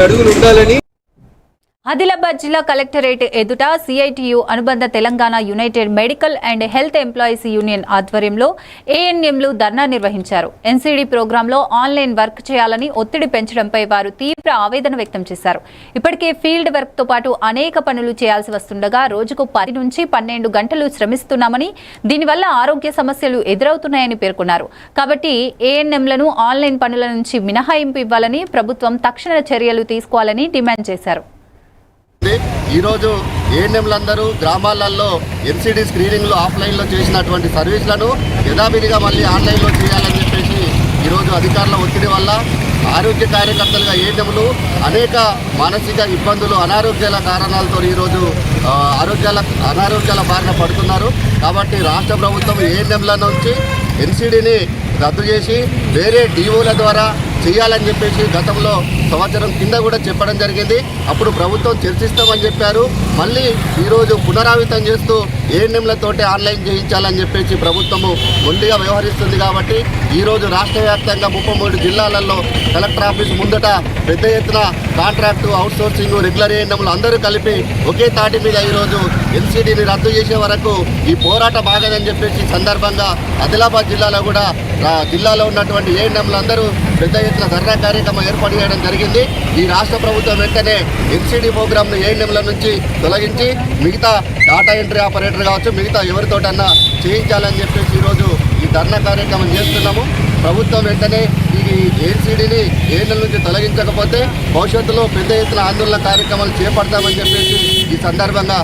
అడుగులు ఉండాలని ఆదిలాబాద్ జిల్లా కలెక్టరేట్ ఎదుట సిఐటియు అనుబంధ Telangana united medical and health employees union ఆధ్వర్యంలో ఏఎన్ఎంలు ధర్నా నిర్వహించారు. ఎన్సీడీ ప్రోగ్రాంలో ఆన్లైన్ వర్క్ చేయాలని ఒత్తిడి పెంచడంపై వారు తీవ్ర ఆవేదన వ్యక్తం చేశారు. ఇప్పటికే ఫీల్డ్ వర్క్తో పాటు అనేక పనులు చేయాల్సి వస్తుండగా రోజుకు పది నుంచి పన్నెండు గంటలు శ్రమిస్తున్నామని దీనివల్ల ఆరోగ్య సమస్యలు ఎదురవుతున్నాయని పేర్కొన్నారు. కాబట్టి ఏఎన్ఎంలను ఆన్లైన్ పనుల నుంచి మినహాయింపు ఇవ్వాలని ప్రభుత్వం తక్షణ చర్యలు తీసుకోవాలని డిమాండ్ చేశారు. ఈరోజు ఏఎన్ఎంలందరూ గ్రామాలలో ఎంసీడీ స్క్రీనింగ్లు ఆఫ్లైన్లో చేసినటువంటి సర్వీసులను యథావిధిగా మళ్ళీ ఆన్లైన్లో చేయాలని చెప్పేసి ఈరోజు అధికారుల ఒత్తిడి వల్ల ఆరోగ్య కార్యకర్తలుగా ఏఎన్ఎంలు అనేక మానసిక ఇబ్బందులు అనారోగ్యాల కారణాలతో ఈరోజు ఆరోగ్యాల అనారోగ్యాల బారిన పడుతున్నారు. కాబట్టి రాష్ట్ర ప్రభుత్వం ఏఎన్ఎంల నుంచి ఎన్సీడీని రద్దు చేసి వేరే డిఓల ద్వారా చేయాలని చెప్పేసి గతంలో సంవత్సరం కింద కూడా చెప్పడం జరిగింది. అప్పుడు ప్రభుత్వం చర్చిస్తామని చెప్పారు. మళ్ళీ ఈరోజు పునరావితం చేస్తూ ఏఎన్ఎంలతోటి ఆన్లైన్ చేయించాలని చెప్పేసి ప్రభుత్వము ముందుగా వ్యవహరిస్తుంది కాబట్టి ఈరోజు రాష్ట్ర వ్యాప్తంగా ముప్పై మూడు జిల్లాలలో కలెక్టర్ ఆఫీస్ ముందట పెద్ద ఎత్తున కాంట్రాక్టు అవుట్సోర్సింగ్ రెగ్యులర్ ఏఎన్ఎంలు అందరూ కలిపి ఒకే తాటి మీద ఈరోజు ఎన్సీడీని రద్దు చేసే వరకు ఈ పోరాటం ఆగదని చెప్పేసి సందర్భంగా ఆదిలాబాద్ జిల్లాలో కూడా జిల్లాలో ఉన్నటువంటి ఏఎన్ఎంలందరూ పెద్ద ఎత్తున ధర్నా కార్యక్రమం ఏర్పాటు చేయడం జరిగింది. ఈ రాష్ట్ర ప్రభుత్వం వెంటనే ఎన్సీడీ ప్రోగ్రామ్ను ఏఎన్ఎంల నుంచి తొలగించి మిగతా డాటా ఎంట్రీ ఆపరేటర్ కావచ్చు మిగతా ఎవరితోటన్నా చేయించాలని చెప్పేసి ఈరోజు ఈ ధర్నా కార్యక్రమం చేస్తున్నాము. ప్రభుత్వం వెంటనే ఈ ఏసీడీని ఏఎన్ఎల్ నుంచి తొలగించకపోతే భవిష్యత్తులో పెద్ద ఎత్తున ఆందోళన కార్యక్రమాలు చేపడతామని చెప్పేసి సందర్భంగా